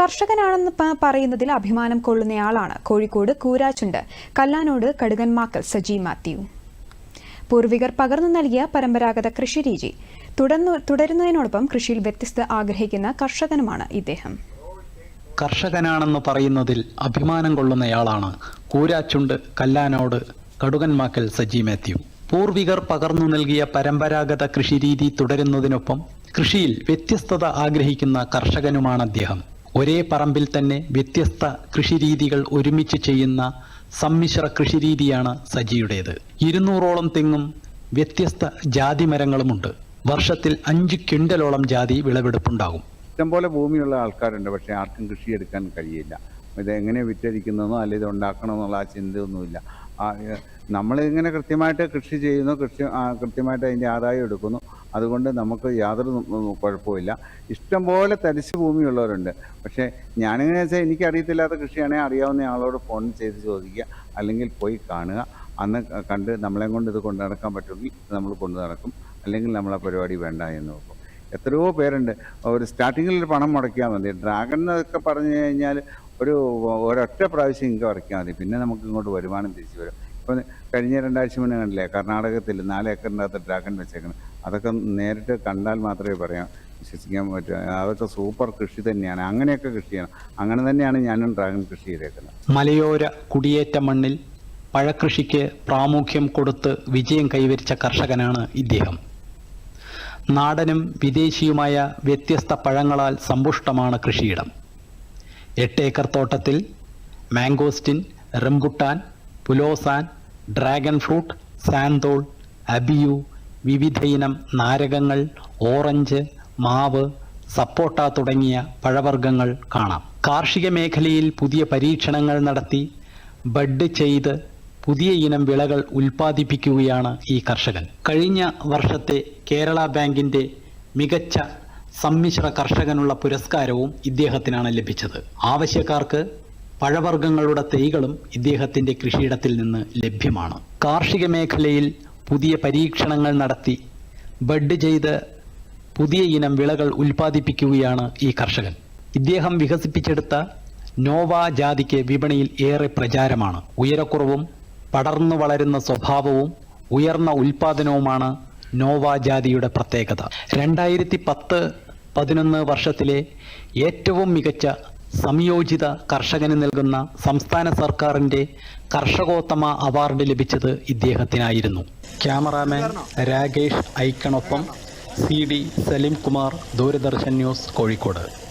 കർഷകനാണെന്ന് പറയുന്നതിൽ അഭിമാനം കൊള്ളുന്നയാളാണ് കോഴിക്കോട് കൂരാച്ചുണ്ട്. കല്ലാനോട് കടുകന്മാക്കൽ സജി മാത്യു. പൂർവികർ പകർന്നു നൽകിയ പരമ്പരാഗത കൃഷിരീതി തുടർന്നു തുടരുന്നതിനോടൊപ്പം കൃഷിയിൽ വ്യത്യസ്ത ആഗ്രഹിക്കുന്ന കർഷകനുമാണ് ഇദ്ദേഹം. കർഷകനാണെന്ന് പറയുന്നതിൽ അഭിമാനം കൊള്ളുന്നയാളാണ് കൂരാച്ചുണ്ട് കല്ലാനോട് കടുകന്മാക്കൽ സജി മാത്യു. പൂർവികർ പകർന്നു നൽകിയ പരമ്പരാഗത കൃഷിരീതി തുടരുന്നതിനൊപ്പം കൃഷിയിൽ വ്യത്യസ്തത ആഗ്രഹിക്കുന്ന കർഷകനുമാണ് അദ്ദേഹം. ഒരേ പറമ്പിൽ തന്നെ വ്യത്യസ്ത കൃഷിരീതികൾ ഒരുമിച്ച് ചെയ്യുന്ന സമ്മിശ്ര കൃഷിരീതിയാണ് സജിയുടേത്. ഇരുന്നൂറോളം തെങ്ങും വ്യത്യസ്ത ജാതി മരങ്ങളുമുണ്ട് വർഷത്തിൽ അഞ്ച് ക്വിന്റലോളം ജാതി വിളവെടുപ്പുണ്ടാകും. ഇഷ്ടംപോലെ ഭൂമിയുള്ള ആൾക്കാരുണ്ട് പക്ഷെ ആർക്കും കൃഷി എടുക്കാൻ കഴിയില്ല. ഇത് എങ്ങനെ വിറ്റഴിക്കുന്നതെന്നോ അല്ലെങ്കിൽ ഇത് ഉണ്ടാക്കണമെന്നുള്ള ആ ചിന്തയൊന്നുമില്ല. നമ്മളിങ്ങനെ കൃത്യമായിട്ട് കൃഷി ചെയ്യുന്നു കൃഷി കൃത്യമായിട്ട് അതിന്റെ ആദായം എടുക്കുന്നു. അതുകൊണ്ട് നമുക്ക് യാതൊരു കുഴപ്പമില്ല ഇഷ്ടംപോലെ തരിശ് ഭൂമിയുള്ളവരുണ്ട്. പക്ഷേ ഞാനിങ്ങനെ വെച്ചാൽ എനിക്ക് അറിയത്തില്ലാത്ത കൃഷിയാണെങ്കിൽ അറിയാവുന്ന ആളോട് ഫോൺ ചെയ്ത് ചോദിക്കുക അല്ലെങ്കിൽ പോയി കാണുക. അന്ന് കണ്ട് നമ്മളെ കൊണ്ട് ഇത് കൊണ്ടു നടക്കാൻ പറ്റുമെങ്കിൽ നമ്മൾ കൊണ്ടു നടക്കും. അല്ലെങ്കിൽ നമ്മളെ പരിപാടി വേണ്ട എന്ന് നോക്കും എത്രയോ പേരുണ്ട്. ഒരു സ്റ്റാർട്ടിങ്ങിൽ പണം മുടക്കിയാൽ മതി. ഡ്രാഗൺ എന്നൊക്കെ പറഞ്ഞു കഴിഞ്ഞാൽ ഒരു ഒരൊറ്റ പ്രാവശ്യം ഇൻകം ഇറക്കിയാൽ മതി. പിന്നെ നമുക്ക് ഇങ്ങോട്ട് വരുമാനം തിരിച്ചു വരും. ഇപ്പം കഴിഞ്ഞ രണ്ടാഴ്ച മുന്നേ കണ്ടില്ലേ കർണാടകത്തിൽ നാല് ഏക്കറിന്റെ അകത്ത് ഡ്രാഗൺ വെച്ചേക്കണം. അതൊക്കെ നേരിട്ട് കണ്ടാൽ മാത്രമേ പറയാം. വിശ്വസിക്കാൻ പറ്റൂ. അതൊക്കെ സൂപ്പർ കൃഷി തന്നെയാണ്. അങ്ങനെയൊക്കെ കൃഷി ചെയ്യണം. അങ്ങനെ തന്നെയാണ് ഞാനും ഡ്രാഗൺ കൃഷി ചെയ്തേക്കുന്നത്. മലയോര കുടിയേറ്റ മണ്ണിൽ പഴക്കൃഷിക്ക് പ്രാമുഖ്യം കൊടുത്ത് വിജയം കൈവരിച്ച കർഷകനാണ് ഇദ്ദേഹം. നാടനും വിദേശിയുമായ വ്യത്യസ്ത പഴങ്ങളാൽ സമ്പുഷ്ടമാണ് കൃഷിയിടം. എട്ട് ഏക്കർ തോട്ടത്തിൽ mangosteen rambutan pulasan dragon fruit santol abiu വിവിധയിനം നാരകങ്ങൾ ഓറഞ്ച് മാവ് സപ്പോട്ട തുടങ്ങിയ പഴവർഗങ്ങൾ കാണാം. കാർഷിക മേഖലയിൽ പുതിയ പരീക്ഷണങ്ങൾ നടത്തി ബഡ് ചെയ്ത് പുതിയ ഇനം വിളകൾ ഉൽപ്പാദിപ്പിക്കുകയാണ് ഈ കർഷകൻ. കഴിഞ്ഞ വർഷത്തെ കേരള ബാങ്കിന്റെ മികച്ച സമ്മിശ്ര കർഷകനുള്ള പുരസ്കാരവും ഇദ്ദേഹത്തിനാണ് ലഭിച്ചത്. ആവശ്യക്കാർക്ക് പഴവർഗങ്ങളുടെ തൈകളും ഇദ്ദേഹത്തിന്റെ കൃഷിയിടത്തിൽ നിന്ന് ലഭ്യമാണ്. കാർഷിക മേഖലയിൽ പുതിയ പരീക്ഷണങ്ങൾ നടത്തി ബഡ് ചെയ്ത് പുതിയ ഇനം വിളകൾ ഉൽപ്പാദിപ്പിക്കുകയാണ് ഈ കർഷകൻ. ഇദ്ദേഹം വികസിപ്പിച്ചെടുത്ത നോവ ജാതിക്ക് വിപണിയിൽ ഏറെ പ്രചാരമാണ്. ഉയരക്കുറവും പടർന്നു വളരുന്ന സ്വഭാവവും ഉയർന്ന ഉൽപാദനവുമാണ് നോവ ജാതിയുടെ പ്രത്യേകത. രണ്ടായിരത്തി പത്ത് പതിനൊന്ന് വർഷത്തിലെ ഏറ്റവും മികച്ച സംയോജിത കർഷകന് നൽകുന്ന സംസ്ഥാന സർക്കാരിന്റെ കർഷകോത്തമ അവാർഡ് ലഭിച്ചത് ഇദ്ദേഹത്തിനായിരുന്നു. Cameraman Rakesh ഐക്കണൊപ്പം C D Salim Kumar Doordarshan news Kozhikode.